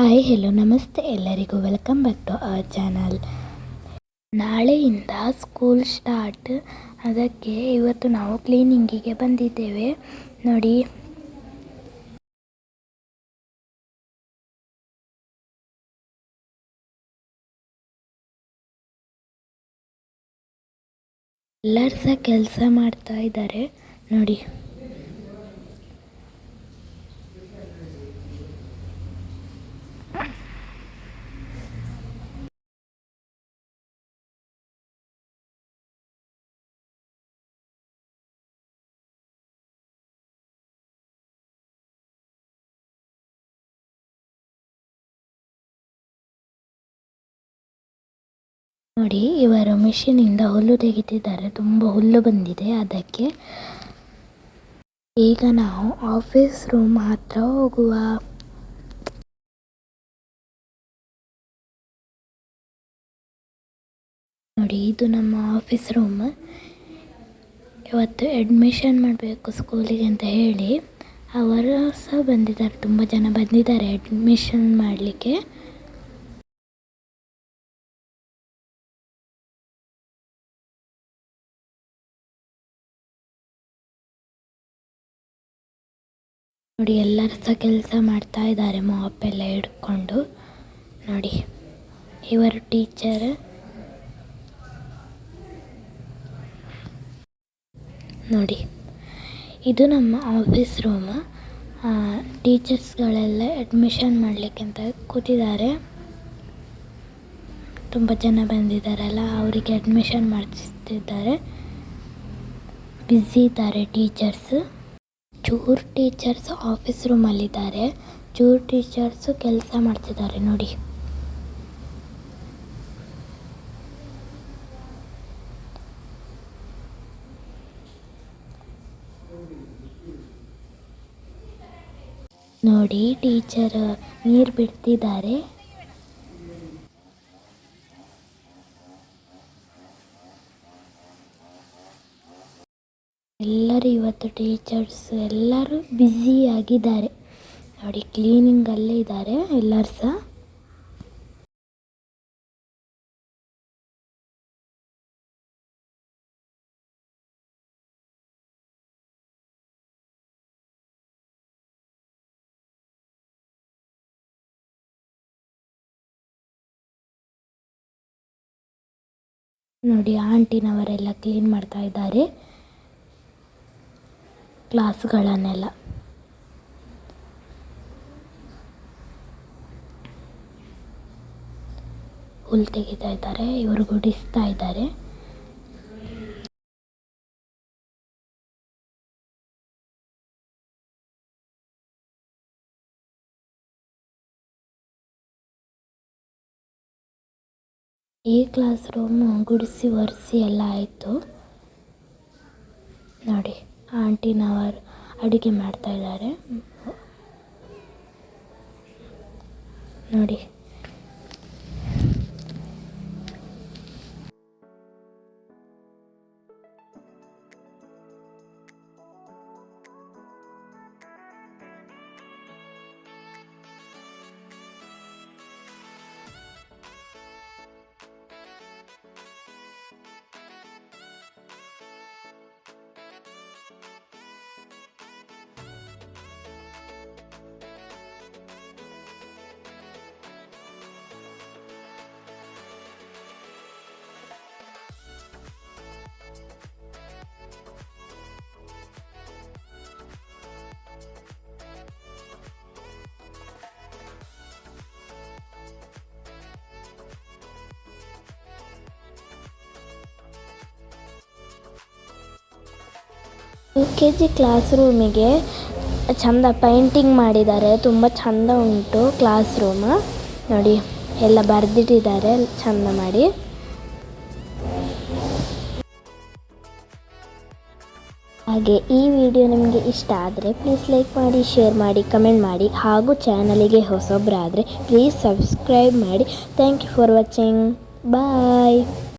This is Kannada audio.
ಹಾಯ್ ಹೆಲೋ ನಮಸ್ತೆ. ಎಲ್ಲರಿಗೂ welcome back to our channel ನಾಳೆಯಿಂದ ಸ್ಕೂಲ್ ಸ್ಟಾರ್ಟ್ ಅದಕ್ಕೆ ಇವತ್ತು ನಾವು ಕ್ಲೀನಿಂಗಿಗೆ ಬಂದಿದ್ದೇವೆ. ನೋಡಿ. ಎಲ್ಲರೂ ಸಹ ಕೆಲಸ ಮಾಡ್ತಾ ಇದ್ದಾರೆ. ನೋಡಿ. ನೋಡಿ, ಇವರು ಮಿಷಿನಿಂದ ಹುಲ್ಲು ತೆಗಿತಿದ್ದಾರೆ ತುಂಬಾ ಹುಲ್ಲು ಬಂದಿದೆ ಅದಕ್ಕೆ. ಈಗ ನಾವು ಆಫೀಸ್ ರೂಮ್ ಹತ್ರ ಹೋಗುವ. ನೋಡಿ, ಇದು ನಮ್ಮ ಆಫೀಸ್ ರೂಮ್. ಇವತ್ತು ಅಡ್ಮಿಷನ್ ಮಾಡಬೇಕು ಸ್ಕೂಲಿಗೆ ಅಂತ ಹೇಳಿ. ಅವರು ಸಹ ಬಂದಿದ್ದಾರೆ. ತುಂಬ ಜನ ಬಂದಿದ್ದಾರೆ ಅಡ್ಮಿಷನ್ ಮಾಡಲಿಕ್ಕೆ. ನೋಡಿ, ಎಲ್ಲರೂ ಸಹ ಕೆಲಸ ಮಾಡ್ತಾ ಇದ್ದಾರೆ, ಮಾಪ್ ಎಲ್ಲ ಹಿಡ್ಕೊಂಡು. ನೋಡಿ, ಇವರು ಟೀಚರ್. ನೋಡಿ, ಇದು ನಮ್ಮ ಆಫೀಸ್ ರೂಮ್. ಟೀಚರ್ಸ್ಗಳೆಲ್ಲ ಅಡ್ಮಿಷನ್ ಮಾಡಲಿಕ್ಕೆ ಅಂತ ಕೂತಿದ್ದಾರೆ. ತುಂಬ ಜನ ಬಂದಿದ್ದಾರಲ್ಲ, ಅವರಿಗೆ ಅಡ್ಮಿಷನ್ ಮಾಡಿಸ್ತಿದ್ದಾರೆ. ಬ್ಯುಸಿ ಇದ್ದಾರೆ ಟೀಚರ್ಸ್. ಚೂರ್ ಟೀಚರ್ಸ್ ಆಫೀಸ್ ರೂಮ್ ಅಲ್ಲಿ ಇದ್ದಾರೆ ಚೂರ್ ಟೀಚರ್ಸ್ ಕೆಲಸ ಮಾಡ್ತಿದ್ದಾರೆ ನೋಡಿ. ನೋಡಿ ಟೀಚರ್ ನೀರು ಬಿಡ್ತಿದ್ದಾರೆ. ಎಲ್ಲರೂ ಇವತ್ತು ಟೀಚರ್ಸ್ ಎಲ್ಲರೂ ಬ್ಯುಸಿ ಆಗಿದ್ದಾರೆ. ನೋಡಿ ಕ್ಲೀನಿಂಗಲ್ಲೇ ಇದ್ದಾರೆ ಎಲ್ಲರೂ ಸಹ. ನೋಡಿ ಆಂಟಿನವರೆಲ್ಲ ಕ್ಲೀನ್ ಮಾಡ್ತಾ ಇದ್ದಾರೆ. ಕ್ಲಾಸ್ಗಳನ್ನೆಲ್ಲ. ಹುಲ್ ತೆಗಿತಾ ಇದ್ದಾರೆ, ಇವರು ಗುಡಿಸ್ತಾ ಇದ್ದಾರೆ. ಈ ಕ್ಲಾಸ್ ರೂಮ್ ಗುಡಿಸಿ ಒರೆಸಿ ಎಲ್ಲ ಆಯಿತು. ನೋಡಿ. ಆಂಟಿನವರು ಅಡುಗೆ ಮಾಡ್ತಾ ಇದ್ದಾರೆ. ನೋಡಿ. ಯು ಕೆ ಜಿ ಕ್ಲಾಸ್ ರೂಮಿಗೆ ಚಂದ ಪೇಂಟಿಂಗ್ ಮಾಡಿದ್ದಾರೆ. ತುಂಬ ಚಂದ ಉಂಟು ಕ್ಲಾಸ್ ರೂಮ್ ನೋಡಿ, ಎಲ್ಲ ಬರೆದಿಟ್ಟಿದ್ದಾರೆ. ಚಂದ ಮಾಡಿ. ಹಾಗೆ ಈ ವಿಡಿಯೋ ನಿಮಗೆ ಇಷ್ಟ ಆದರೆ ಪ್ಲೀಸ್ ಲೈಕ್ ಮಾಡಿ ಶೇರ್ ಮಾಡಿ ಕಮೆಂಟ್ ಮಾಡಿ, ಹಾಗೂ ಚಾನಲಿಗೆ ಹೊಸೊಬ್ಬರಾದರೆ ಪ್ಲೀಸ್ ಸಬ್ಸ್ಕ್ರೈಬ್ ಮಾಡಿ. Thank you for watching bye